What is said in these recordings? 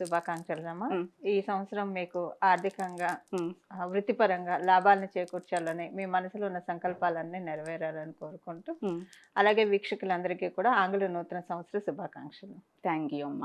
శుభాకాంక్షలు అమ్మా మ్. ఈ సంవత్సరం మీకు ఆర్థికంగా వృత్తిపరంగా లాభాలను చేకూర్చాలని మీ మనసులో ఉన్న సంకల్పాలన్నీ నెరవేరాలని కోరుకుంటూ. అలాగే వీక్షకులందరికీ కూడా ఆంగ్ల నూతన సంవత్సర శుభాకాంక్షలు థ్యాంక్ యూ అమ్మ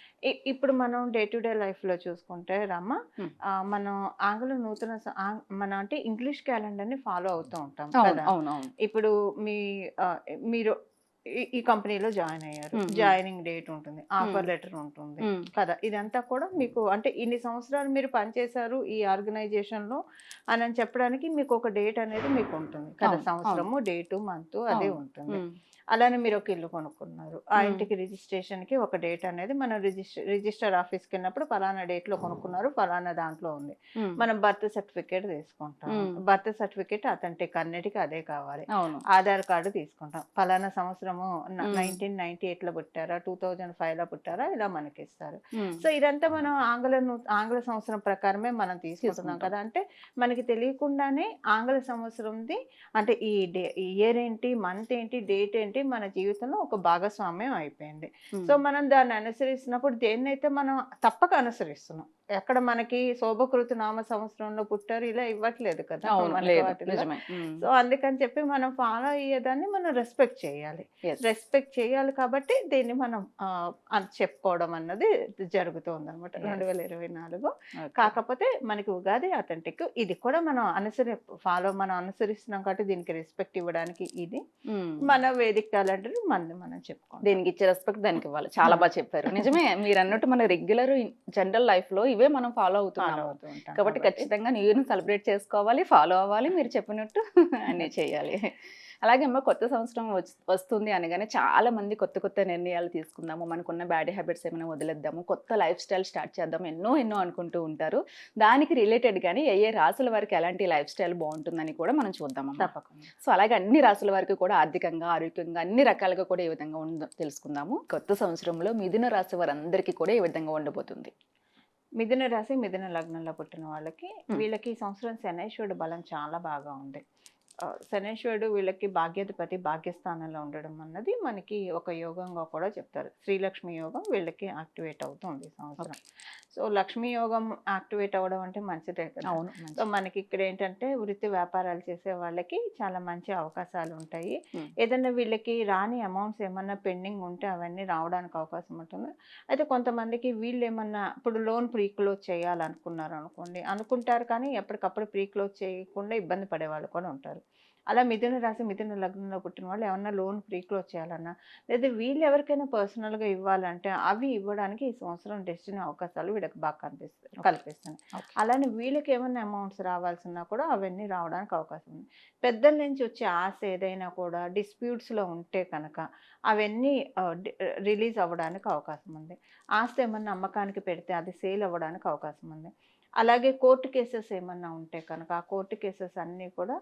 ఇప్పుడు మనం డే టు డే లైఫ్లో చూసుకుంటే రమ్మ మనం ఆంగ్ల నూతన మన అంటే ఇంగ్లీష్ క్యాలెండర్ని ఫాలో అవుతూ ఉంటాం కదా. ఇప్పుడు మీ మీరు ఈ- కంపెనీలో జాయిన్ అయ్యారు. జాయినింగ్ డేట్ ఉంటుంది ఆఫర్ లెటర్ ఉంటుంది కదా. ఇదంతా కూడా మీకు అంటే ఇన్ని సంవత్సరాలు మీరు పనిచేశారు ఈ ఆర్గనైజేషన్లో అని చెప్పడానికి మీకు ఒక డేట్ అనేది మీకు ఉంటుంది కదా. సంవత్సరము డేటు మంత్ అదే. ఉంటుంది. అలానే మీరు ఒక ఇల్లు కొనుక్కున్నారు. ఆ. ఇంటికి రిజిస్ట్రేషన్కి ఒక డేట్ అనేది మనం రిజిస్టర్ రిజిస్టర్ ఆఫీస్కి వెళ్ళినప్పుడు ఫలానా డేట్లో కొనుక్కున్నారు ఫలానా దాంట్లో ఉంది. మనం బర్త్ సర్టిఫికేట్ తీసుకుంటాం. బర్త్ సర్టిఫికేట్ అథెంటిక్ అన్నిటికీ అదే కావాలి. అవును. ఆధార్ కార్డు తీసుకుంటాం. ఫలానా సంవత్సరము. నైన్టీన్ నైన్టీ ఎయిట్లో పుట్టారా టూ థౌజండ్ ఫైవ్లో పుట్టారా ఇలా మనకి ఇస్తారు సో ఇదంతా మనం ఆంగ్ల ఆంగ్ల సంవత్సరం ప్రకారమే మనం తీసుకుంటున్నాం తీసుకుంటాం. కదా అంటే మనకి తెలియకుండానే ఆంగ్ల సంవత్సరంది అంటే ఈ డే ఇయర్ ఏంటి మంత్ ఏంటి డేట్ ఏంటి మన జీవితంలో ఒక భాగస్వామ్యం అయిపోయింది. సో మనం దాన్ని అనుసరిస్తున్నప్పుడు దేన్నైతే మనం తప్పక అనుసరిస్తున్నాం ఎక్కడ మనకి శోభకృతి నామ సంవత్సరంలో పుట్టారు ఇలా ఇవ్వట్లేదు కదా సో అందుకని చెప్పి మనం ఫాలో అయ్యేదాన్ని మనం రెస్పెక్ట్ చేయాలి. రెస్పెక్ట్ చేయాలి కాబట్టి దీన్ని మనం చెప్పుకోవడం అన్నది జరుగుతుంది అనమాట. రెండు వేల ఇరవై నాలుగు. కాకపోతే మనకి ఉగాది అథెంటిక్ ఇది కూడా మనం అనుసరి ఫాలో మనం అనుసరిస్తున్నాం కాబట్టి దీనికి రెస్పెక్ట్ ఇవ్వడానికి ఇది. మన వేదిక క్యాలెండర్ మనది మనం చెప్పుకోవాలి దీనికి ఇచ్చే రెస్పెక్ట్ దానికి ఇవ్వాలి. చాలా బాగా చెప్పారు. నిజమే మీరు అన్నట్టు మన రెగ్యులర్ జనరల్ లైఫ్లో ఇవే మనం ఫాలో ఫాలో అవుతున్నాము అవుతూ ఉంటాం కాబట్టి ఖచ్చితంగా న్యూ ఇయర్ని సెలబ్రేట్ చేసుకోవాలి ఫాలో అవ్వాలి మీరు చెప్పినట్టు అన్నీ చేయాలి. అలాగే అమ్మ కొత్త సంవత్సరం వస్తుంది అనగానే చాలా మంది కొత్త కొత్త నిర్ణయాలు తీసుకుందాము మనకున్న బ్యాడ్ హ్యాబిట్స్ ఏమైనా వదిలేద్దాము కొత్త లైఫ్ స్టైల్ స్టార్ట్ చేద్దాం ఎన్నో ఎన్నో అనుకుంటూ ఉంటారు. దానికి రిలేటెడ్ గానీ ఏ ఏ రాసుల వారికి ఎలాంటి లైఫ్ స్టైల్ బాగుంటుందని కూడా మనం చూద్దాం తప్పకుండా. సో అలాగే అన్ని రాసుల వారికి కూడా ఆర్థికంగా ఆరోగ్యంగా అన్ని రకాలుగా కూడా ఏ విధంగా ఉందో తెలుసుకుందాము. కొత్త సంవత్సరంలో మిథున రాశి వారందరికీ కూడా ఏ విధంగా ఉండబోతుంది? మిథున రాశి మిథున లగ్నంలో పుట్టిన వాళ్ళకి. వీళ్ళకి ఈ సంవత్సరం శనేశ్వరుడు బలం చాలా బాగా ఉంది శనేశ్వరుడు వీళ్ళకి భాగ్యాధిపతి భాగ్యస్థానంలో ఉండడం అన్నది మనకి ఒక యోగంగా కూడా చెప్తారు. శ్రీలక్ష్మి యోగం వీళ్ళకి యాక్టివేట్ అవుతుంది సంవత్సరం. సో లక్ష్మీ యోగం యాక్టివేట్ అవ్వడం అంటే మంచిదే కదా. అవును సో మనకి ఇక్కడ ఏంటంటే వృత్తి వ్యాపారాలు చేసే వాళ్ళకి చాలా మంచి అవకాశాలు ఉంటాయి. ఏదైనా వీళ్ళకి రాని అమౌంట్స్ ఏమన్నా పెండింగ్ ఉంటే అవన్నీ రావడానికి అవకాశం ఉంటుంది. అయితే కొంతమందికి వీళ్ళు ఏమన్నా ఇప్పుడు లోన్ ప్రీ క్లోజ్ చేయాలనుకున్నారు అనుకోండి అనుకుంటారు కానీ ఎప్పటికప్పుడు ప్రీ క్లోజ్ చేయకుండా ఇబ్బంది పడే వాళ్ళు కూడా ఉంటారు. అలా మిథున రాశి మిథున లగ్నంలో పుట్టిన వాళ్ళు ఏమన్నా లోన్ ప్రీ క్లోజ్ చేయాలన్నా లేదా వీళ్ళు ఎవరికైనా పర్సనల్గా ఇవ్వాలంటే అవి ఇవ్వడానికి ఈ సంవత్సరం డెస్టినీ అవకాశాలు వీళ్ళకి బాగా కనిపిస్తాయి కల్పిస్తున్నాయి. అలానే వీళ్ళకి ఏమైనా అమౌంట్స్ రావాల్సినా కూడా అవన్నీ రావడానికి అవకాశం ఉంది. పెద్దల నుంచి వచ్చే ఆశ ఏదైనా కూడా డిస్ప్యూట్స్లో ఉంటే కనుక అవన్నీ రిలీజ్ అవ్వడానికి అవకాశం ఉంది. ఆస్తి ఏమన్నా అమ్మకానికి పెడితే అది సేల్ అవ్వడానికి అవకాశం ఉంది. అలాగే కోర్టు కేసెస్ ఏమన్నా ఉంటే కనుక ఆ కోర్టు కేసెస్ అన్నీ కూడా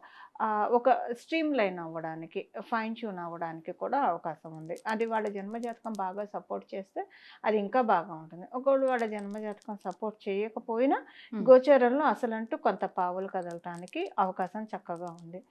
ఒక స్ట్రీమ్ లైన్ అవ్వడానికి ఫైన్ ట్యూన్ అవ్వడానికి కూడా అవకాశం ఉంది అది వాళ్ళ జన్మజాతకం బాగా సపోర్ట్ చేస్తే అది ఇంకా బాగా ఉంటుంది ఒకవేళ వాళ్ళ జన్మజాతకం సపోర్ట్ చేయకపోయినా. గోచరంలో అసలంటూ కొంత పావులు కదలటానికి అవకాశం చక్కగా ఉంది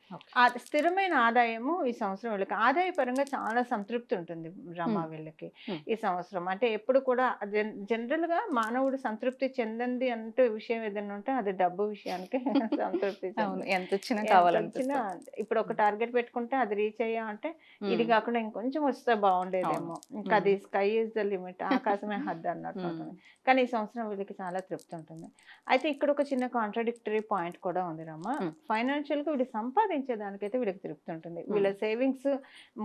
స్థిరమైన ఆదాయము ఈ సంవత్సరం వీళ్ళకి ఆదాయపరంగా చాలా సంతృప్తి ఉంటుంది రమా. వీళ్ళకి. ఈ సంవత్సరం అంటే ఎప్పుడు కూడా జన్- జనరల్గా మానవుడు సంతృప్తి చెందంది అంటే విషయం విషయం ఏదైనా ఉంటే అది డబ్బు విషయానికి సంతృప్తి. ఎంత వచ్చినా వచ్చినా ఇప్పుడు ఒక టార్గెట్ పెట్టుకుంటే అది రీచ్ అయ్యామంటే ఇది ఉమ్. కాకుండా ఇంకొంచెం వస్తే బాగుండేదేమో. ఇంకా అది స్కై ఇస్ ద లిమిట్. ఆకాశమే హద్దు అన్నట్టు. ఉంటుంది. కానీ ఈ సంవత్సరం వీళ్ళకి చాలా తృప్తి ఉంటుంది. అయితే ఇక్కడ ఒక చిన్న కాంట్రడిక్టరీ పాయింట్ కూడా ఉంది రమ్మ. ఫైనాన్షియల్గా వీళ్ళు సంపాదించే దానికైతే వీళ్ళకి తృప్తి ఉంటుంది. వీళ్ళ సేవింగ్స్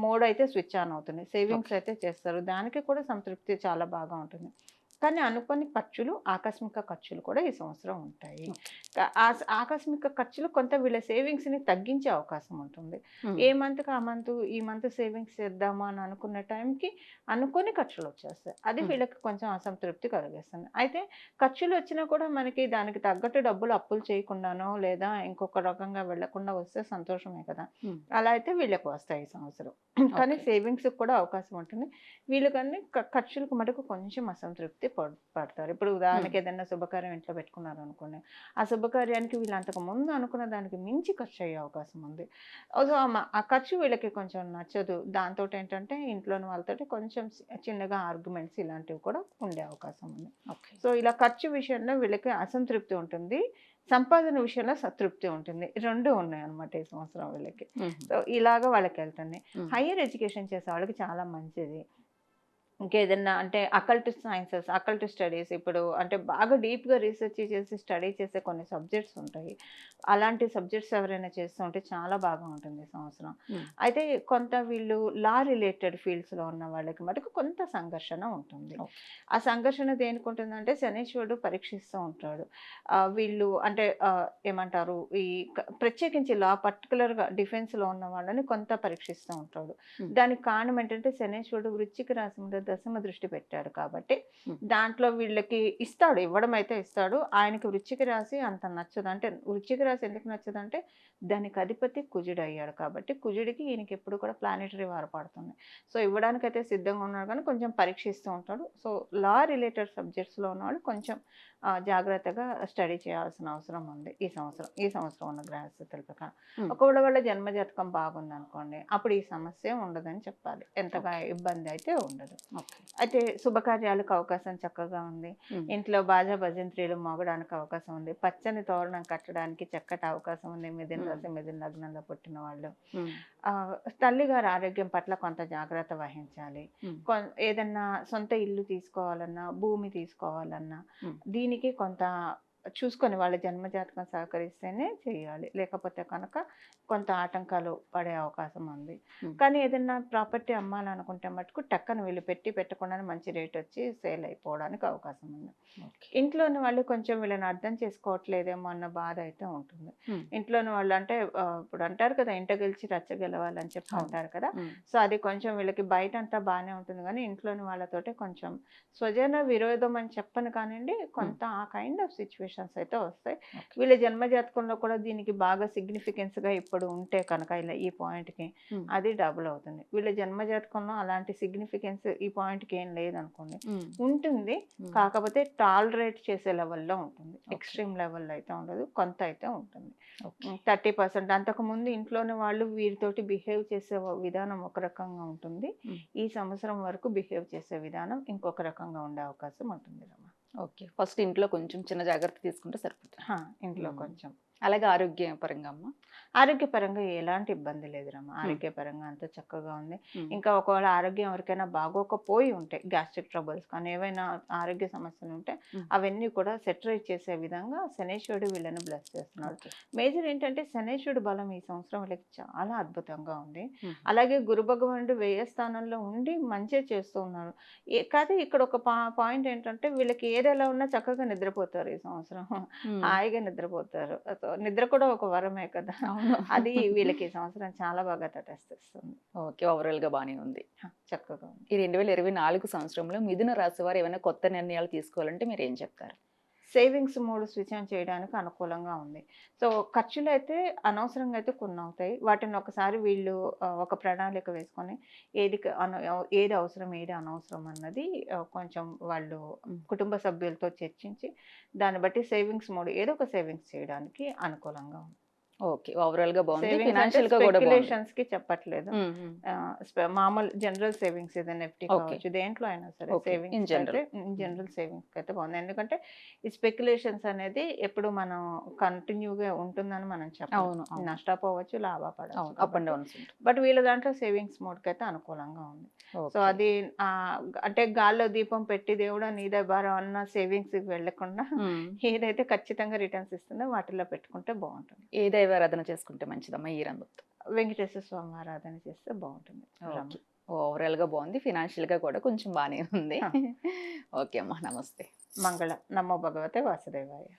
మోడ్ అయితే స్విచ్ ఆన్ అవుతుంది. సేవింగ్స్ అయితే చేస్తారు. దానికి కూడా సంతృప్తి చాలా బాగా ఉంటుంది. కానీ అనుకోని ఖర్చులు ఆకస్మిక ఖర్చులు కూడా ఈ సంవత్సరం ఉంటాయి ఆకస్మిక ఖర్చులు కొంత వీళ్ళ సేవింగ్స్ని తగ్గించే అవకాశం ఉంటుంది. ఏ మంత్ ఆ మంత్ ఈ మంత్ సేవింగ్స్ చేద్దామా అని అనుకున్న టైంకి అనుకోని ఖర్చులు వచ్చేస్తాయి అది. వీళ్ళకి కొంచెం అసంతృప్తి కలిగిస్తుంది అయితే ఖర్చులు వచ్చినా కూడా మనకి దానికి తగ్గట్టు డబ్బులు అప్పులు చేయకుండానో లేదా ఇంకొక రకంగా వెళ్ళకుండా వస్తే సంతోషమే కదా. అలా అయితే వీళ్ళకి వస్తాయి ఈ సంవత్సరం కానీ. సేవింగ్స్ కూడా అవకాశం ఉంటుంది వీళ్ళకన్నీ ఖర్చులకు మటుకు కొంచెం అసంతృప్తి పడతారు. ఇప్పుడు ఉదాహరణకి ఏదైనా శుభకార్యం ఇంట్లో పెట్టుకున్నారు అనుకోండి ఆ శుభకార్యానికి వీళ్ళు అంతకు ముందు అనుకున్న దానికి మించి ఖర్చు అయ్యే అవకాశం ఉంది. సో ఆ ఖర్చు వీళ్ళకి కొంచెం నచ్చదు. దాంతో ఏంటంటే ఇంట్లోని వాళ్ళతో కొంచెం చిన్నగా ఆర్గ్యుమెంట్స్ ఇలాంటివి కూడా ఉండే అవకాశం ఉంది. సో ఇలా ఖర్చు విషయంలో వీళ్ళకి అసంతృప్తి ఉంటుంది. సంపాదన విషయంలో సంతృప్తి ఉంటుంది. రెండు ఉన్నాయి అన్నమాట ఈ సంవత్సరం వీళ్ళకి. సో ఇలాగా వాళ్ళకి వెళ్తుంది. హయ్యర్ ఎడ్యుకేషన్ చేసే వాళ్ళకి చాలా మంచిది. ఇంకేదన్నా అంటే అకల్ట్ సైన్సెస్ అకల్ట్ స్టడీస్ ఇప్పుడు అంటే బాగా డీప్గా రీసెర్చ్ చేసి స్టడీ చేసే కొన్ని సబ్జెక్ట్స్ ఉంటాయి అలాంటి సబ్జెక్ట్స్ ఎవరైనా చేస్తూ ఉంటే చాలా బాగా ఉంటుంది సంవత్సరం. అయితే కొంత వీళ్ళు లా రిలేటెడ్ ఫీల్డ్స్లో ఉన్న వాళ్ళకి మటుకు కొంత సంఘర్షణ ఉంటుంది. ఆ సంఘర్షణ దేనికి ఉంటుందంటే శనీశ్వరుడు పరీక్షిస్తూ ఉంటాడు వీళ్ళు అంటే ఏమంటారు ఈ ప్రత్యేకించి లా పర్టికులర్గా డిఫెన్స్లో ఉన్న వాళ్ళని కొంత పరీక్షిస్తూ ఉంటాడు. దానికి కారణం ఏంటంటే శనేశ్వరుడు వృశ్చిక రాశి మీద దశమ దృష్టి పెట్టాడు కాబట్టి. దాంట్లో వీళ్ళకి ఇస్తాడు ఇవ్వడం అయితే ఇస్తాడు. ఆయనకి వృశ్చిక రాశి అంత నచ్చదు. అంటే వృశ్చిక రాశి ఎందుకు నచ్చదు అంటే దానికి అధిపతి కుజుడు అయ్యాడు కాబట్టి కుజుడికి ఈయనకి ఎప్పుడు కూడా ప్లానెటరీ వారు పడుతుంది. సో ఇవ్వడానికైతే సిద్ధంగా ఉన్నాడు కానీ కొంచెం పరీక్షిస్తూ ఉంటాడు. సో లా రిలేటెడ్ సబ్జెక్ట్స్లో ఉన్నవాళ్ళు కొంచెం జాగ్రత్తగా స్టడీ చేయాల్సిన అవసరం ఉంది ఈ సంవత్సరం ఈ సంవత్సరం ఉన్న గ్రహస్థితుల ప్రకారం. ఒకవేళ వాళ్ళ జన్మజాతకం బాగుంది అనుకోండి అప్పుడు ఈ సమస్య ఉండదని చెప్పాలి. ఎంతగా ఇబ్బంది అయితే ఉండదు. అయితే శుభకార్యాలకు అవకాశం చక్కగా ఉంది. ఇంట్లో బాజా భజంత్రీలు మోగడానికి అవకాశం ఉంది. పచ్చని తోరణం కట్టడానికి చక్కటి అవకాశం ఉంది. మిథున. రాశి మిథున లగ్నంలో పుట్టిన వాళ్ళు. ఉమ్. ఆ, తల్లిగారి ఆరోగ్యం పట్ల కొంత జాగ్రత్త వహించాలి. ఏదన్నా సొంత ఇల్లు తీసుకోవాలన్నా భూమి తీసుకోవాలన్నా Hmm. దీనికి కొంత చూసుకొని వాళ్ళ జన్మజాతకం సహకరిస్తేనే చేయాలి లేకపోతే కనుక కొంత ఆటంకాలు పడే అవకాశం ఉంది. కానీ ఏదైనా ప్రాపర్టీ అమ్మాలనుకుంటే మటుకు టక్కన వీళ్ళు పెట్టి పెట్టకుండానే మంచి రేట్ వచ్చి సేల్ అయిపోవడానికి అవకాశం ఉంది ఇంట్లోని వాళ్ళు కొంచెం వీళ్ళని అర్థం చేసుకోవట్లేదేమో అన్న బాధ అయితే ఉంటుంది. ఇంట్లోని వాళ్ళు అంటే ఇప్పుడు అంటారు కదా ఇంట గెలిచి రచ్చ గెలవాలని చెప్పి. అంటారు కదా. సో అది కొంచెం వీళ్ళకి బయట అంతా బాగానే ఉంటుంది కానీ ఇంట్లోని వాళ్ళతోటే కొంచెం స్వజన విరోధం అని చెప్పను కానివ్వండి కొంత ఆ కైండ్ ఆఫ్ సిచ్యువేషన్స్ అయితే వస్తాయి. వీళ్ళ జన్మజాతకంలో కూడా దీనికి బాగా significance గా ఇప్పుడు ఉంటే కనుక ఇలా ఈ point కి ఉమ్. అది డబుల్ అవుతుంది వీళ్ళ జన్మజాతకంలో అలాంటి సిగ్నిఫికెన్స్ ఈ point కి ఏం లేదనుకోండి. ఉంటుంది. కాకపోతే టాలరేట్ చేసే లెవెల్లో ఉంటుంది. ఎక్స్ట్రీమ్ లెవెల్లో అయితే ఉండదు కొంత అయితే ఉంటుంది థర్టీ పర్సెంట్ అంతకుముందు ఇంట్లోని వాళ్ళు వీరితోటి బిహేవ్ చేసే విధానం ఒక రకంగా ఉంటుంది. ఈ సంవత్సరం వరకు బిహేవ్ చేసే విధానం ఇంకొక రకంగా ఉండే అవకాశం ఉంటుంది ఓకే. ఫస్ట్ ఇంట్లో కొంచెం చిన్న జాగ్రత్త తీసుకుంటే సరిపోతుంది. ఇంట్లో. కొంచెం. అలాగే ఆరోగ్యపరంగా అమ్మ. ఆరోగ్యపరంగా ఎలాంటి ఇబ్బంది లేదు రమ ఆరోగ్యపరంగా అంతా చక్కగా ఉంది. ఇంకా ఒకవేళ ఆరోగ్యం ఎవరికైనా బాగోకపోయి ఉంటే గ్యాస్ట్రిక్ ట్రబుల్స్ కానీ ఏవైనా ఆరోగ్య సమస్యలు ఉంటే. అవన్నీ కూడా సెటరేట్ చేసే విధంగా శనేశ్వరుడు వీళ్ళని బ్లెస్ చేస్తున్నాడు. మేజర్ ఏంటంటే శనేశ్వరుడు బలం ఈ సంవత్సరం వీళ్ళకి చాలా అద్భుతంగా ఉంది. అలాగే గురు భగవానుడు వ్యయ స్థానంలో ఉండి మంచిగా చేస్తూ ఉన్నారు ఏ- కాదు ఇక్కడ ఒక పాయింట్ ఏంటంటే వీళ్ళకి ఏది ఎలా ఉన్నా చక్కగా నిద్రపోతారు ఈ సంవత్సరం. హాయిగా నిద్రపోతారు నిద్ర కూడా ఒక వరమే కదా అది వీళ్ళకి సంవత్సరం చాలా బాగా తటస్థిస్తుంది ఓకే ఓవరాల్గా బానే ఉంది. చక్కగా ఉంది. ఈ రెండు వేల ఇరవై నాలుగు సంవత్సరంలో మిథున రాశి వారు ఏమైనా కొత్త నిర్ణయాలు తీసుకోవాలంటే మీరు ఏం చెప్తారు? సేవింగ్స్ మూడు స్విచ్ ఆన్ చేయడానికి అనుకూలంగా ఉంది. సో ఖర్చులు అయితే అనవసరంగా అయితే కొన్ని అవుతాయి. వాటిని ఒకసారి వీళ్ళు ఒక ప్రణాళిక వేసుకొని ఏది ఏది అవసరం ఏది అనవసరం అన్నది కొంచెం వాళ్ళు. కుటుంబ సభ్యులతో చర్చించి దాన్ని బట్టి సేవింగ్స్ మూడు ఏదో ఒక సేవింగ్స్ చేయడానికి అనుకూలంగా ఉంది. ఓకే. ఓవరాల్గా బాగుంది ఫినాన్షియల్గా కూడా స్పెక్యులేషన్స్కి చెప్పట్లేదు. మామూలు జనరల్ సేవింగ్స్ ఏదైనా ఎఫ్టీ Okay. కావచ్చు దేంట్లో అయినా సరే సేవింగ్స్ general. అయితే జనరల్. సేవింగ్స్ అయితే బాగుంది. ఎందుకంటే ఈ స్పెక్యులేషన్స్ అనేది ఎప్పుడు మనం కంటిన్యూగా ఉంటుందని మనం అవును. నష్టపోవచ్చు లాభపడవచ్చు అప్ అండ్ డౌన్స్ బట్ వీళ్ళ దాంట్లో సేవింగ్స్ మోడ్కి అయితే అనుకూలంగా ఉంది. సో అది అంటే గాల్లో దీపం పెట్టి దేవుడా నీదే భారం అన్న సేవింగ్స్ వెళ్ళకుండా ఏదైతే ఖచ్చితంగా రిటర్న్స్ ఇస్తుందో వాటిలో పెట్టుకుంటే బాగుంటుంది. ఏ దైవారాధన చేసుకుంటే మంచిదమ్మా ఈ రంగు. వెంకటేశ్వర స్వామి ఆరాధన చేస్తే బాగుంటుంది. ఓకే. ఓవరాల్గా బాగుంది ఫినాన్షియల్గా కూడా కొంచెం బాగానే ఉంది. ఓకే అమ్మా నమస్తే. మంగళ. నమో భగవతే వాసుదేవాయ.